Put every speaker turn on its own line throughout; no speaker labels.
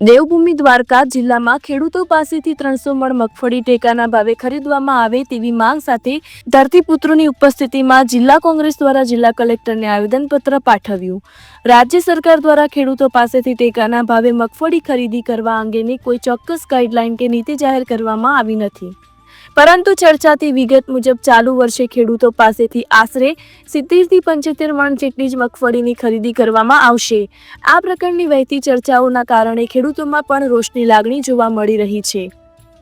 દેવભૂમિ દ્વારકા જિલ્લામાં ખેડૂતો પાસેથી ત્રણસો મણ મગફળી ટેકાના ભાવે ખરીદવામાં આવે તેવી માંગ સાથે ધરતીપુત્રોની ઉપસ્થિતિમાં જિલ્લા કોંગ્રેસ દ્વારા જિલ્લા કલેક્ટરને આવેદનપત્ર પાઠવ્યું. રાજ્ય સરકાર દ્વારા ખેડૂતો પાસેથી ટેકાના ભાવે મગફળી ખરીદી કરવા અંગેની કોઈ ચોક્કસ ગાઈડલાઈન કે નીતિ જાહેર કરવામાં આવી નથી. પરંતુ ચર્ચાતી વિગત મુજબ ચાલુ વર્ષે ખેડૂતો પાસેથી આશરે સિત્તેરથી પંચોતેર મણ જેટલી જ મગફળીની ખરીદી કરવામાં આવશે. આ પ્રકારની વહેતી ચર્ચાઓના કારણે ખેડૂતોમાં પણ રોષની લાગણી જોવા મળી રહી છે.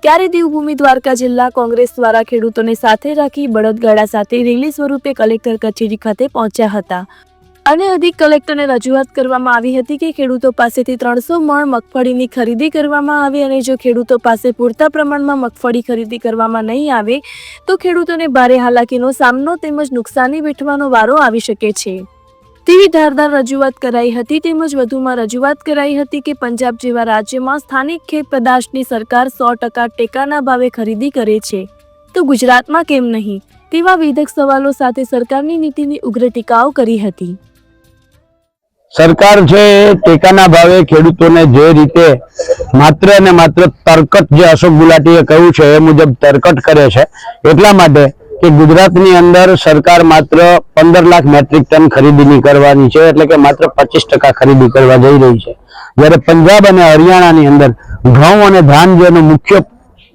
ત્યારે દેવભૂમિ દ્વારકા જિલ્લા કોંગ્રેસ દ્વારા ખેડૂતોને સાથે રાખી બળદગાડા સાથે રેલી સ્વરૂપે કલેક્ટર કચેરી ખાતે પહોંચ્યા હતા. અને અધિક કલેક્ટરને રજૂઆત કરવામાં આવી હતી કે ખેડૂતો પાસેથી ત્રણસો મણ મગફળીની ખરીદી કરવામાં આવે અને જો ખેડૂતો પાસે પૂરતા પ્રમાણમાં મગફળી ખરીદી કરવામાં નહીં આવે, તો ખેડૂતોને ભારે હાલાકીનો સામનો તેમજ નુકસાની વેઠવાનો વારો આવી શકે છે. તેવી ધારદાર રજૂઆત કરાઈ હતી તેમજ વધુમાં રજૂઆત કરાઈ હતી કે પંજાબ જેવા રાજ્યમાં સ્થાનિક ખેત પદાર્થની સરકાર સો ટકા ટેકાના ભાવે ખરીદી કરે છે. તો ગુજરાતમાં કેમ નહીં? તેવા વિધક સવાલો સાથે સરકારની નીતિની ઉગ્ર ટીકાઓ કરી હતી.
સરકાર છે ટેકાના ભાવે ખેડૂતોને જે રીતે માત્ર ને માત્ર તરકટ જે અશોક ગુલાટીએ કહ્યું છે એ મુજબ તરકટ કરે છે, એટલા માટે કે ગુજરાતની અંદર સરકાર માત્ર પંદર લાખ મેટ્રિક ટન ખરીદીની કરવાની છે, એટલે કે માત્ર પચીસ ટકા ખરીદી કરવા જઈ રહી છે. જ્યારે પંજાબ અને હરિયાણાની અંદર ઘઉં અને ધાન જેનો મુખ્ય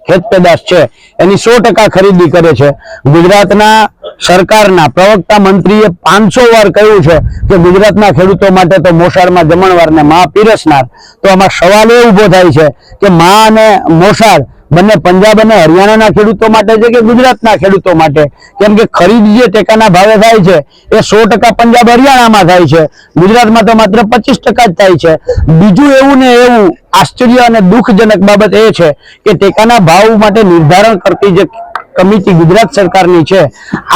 ખેત પેદાશ છે, એની સો ટકા ખરીદી કરે છે. ગુજરાતના સરકારના પ્રવક્તા મંત્રીએ પાંચસો વાર કહ્યું છે કે ગુજરાતના ખેડૂતો માટે તો મોસાળમાં જમણવારને મા પીરસનાર. તો આમાં સવાલ એ ઊભો થાય છે કે મા અને મોસાળ બંને પંજાબ અને હરિયાણાના ખેડૂતો માટે છે કે ગુજરાતના ખેડૂતો માટે? કેમ કે ખરીદ જે ટેકાના ભાવે થાય છે, એ સો પંજાબ હરિયાણામાં થાય છે. ગુજરાતમાં તો માત્ર પચીસ જ થાય છે. બીજું એવું ને એવું આશ્ચર્ય અને દુઃખજનક બાબત એ છે કે ટેકાના ભાવ માટે નિર્ધારણ કરતી જે કમિટી ગુજરાત સરકારની છે.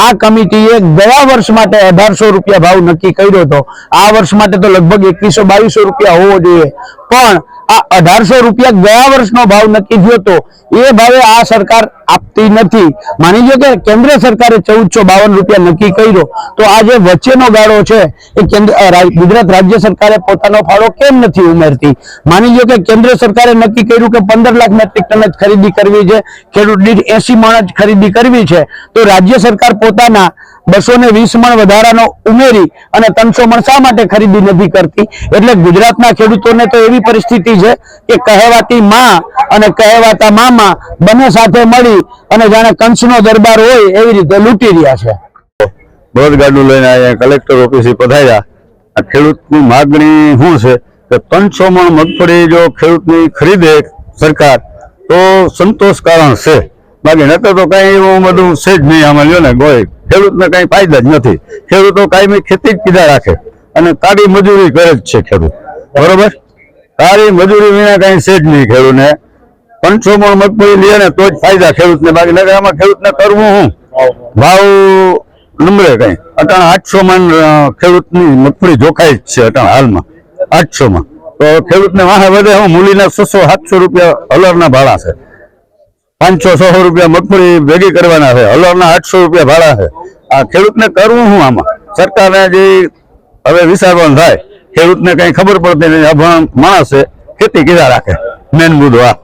આ કમિટીએ ગયા વર્ષ માટે અઢારસો રૂપિયા ભાવ નક્કી કર્યો હતો. આ વર્ષ માટે તો લગભગ એકવીસો બાવીસો રૂપિયા હોવો જોઈએ. પણ આ અઢારસો રૂપિયા ગયા વર્ષનો ભાવ નક્કી થયો હતો એ ભાવે આ સરકાર આપતી નથી. માની લો કે કેન્દ્ર સરકારે ચૌદસો બાવન રૂપિયા નક્કી કર્યો તો આ જે વચ્ચેનો ગાળો છે એ કેન્દ્ર ગુજરાત રાજ્ય સરકારે પોતાનો ફાળો કેમ નથી ઉમેરતી? માની લો કે કેન્દ્ર સરકારે નક્કી કર્યું કે પંદર લાખ મેટ્રિક ટન જ ખરીદી કરવી છે, ખેડૂત દીઠ એસી મણ જ ખરીદી કરવી છે, તો રાજ્ય સરકાર પોતાના બસો ને વીસ મણ વધારાનો ઉમેરી અને ત્રણસો મણ શા માટે ખરીદી નથી કરતી? એટલે ગુજરાતના ખેડૂતોને તો એવી પરિસ્થિતિ છે કે કહેવાતી માં અને કહેવાતા મામા બંને સાથે મળી અને જાણે કંસનો દરબાર હોય એવી રીતે લૂંટી રહ્યા છે.
બળદગાડું લઈને અહીંયા કલેક્ટર ઓફિસે પધાર્યા. આ ખેડૂતની માગણી શું છે? કે ત્રણસો મણ મગફળી જો ખેડૂતની ખરીદે સરકાર, તો સંતોષ કારણ છે. બાકી નકર તો કઈ એવું બધું છે જ નહીં આમાં, લ્યો ને કોઈ ખેડૂતને કઈ ફાયદા જ નથી. ખેડૂતો કાયમી ખેતી જ કીધા રાખે. અને તારી મજૂરી કરે જ છે ખેડૂત. બરોબર? તારી મજૂરી વિના કઈ છે જ નહીં ખેડૂતને પાંચસો મણ મગફળી લે ને તો જ ફાયદા ખેડૂતને બાકી. નગર આમાં ખેડૂતને કરવું હું? ભાવ નમરે કઈ. અટાણ આઠસો મણ ખેડૂતની મગફળી જોખાઈ જ છે અટાણ હાલમાં. આઠસો માં તો ખેડૂતને વાહે વધે. હું મૂલીના છસો સાતસો રૂપિયા હલરના ભાડા છે. પાંચસો છસો રૂપિયા મગફળી ભેગી કરવાના છે. હલરના આઠસો રૂપિયા ભાડા છે. આ ખેડૂતને કરવું હું આમાં? સરકારને જે હવે વિચારવાનું થાય ખેડૂતને કઈ ખબર પડતી નથી. અભણ માણસ ખેતી કીધા રાખે. મેન મુદ્દો આ.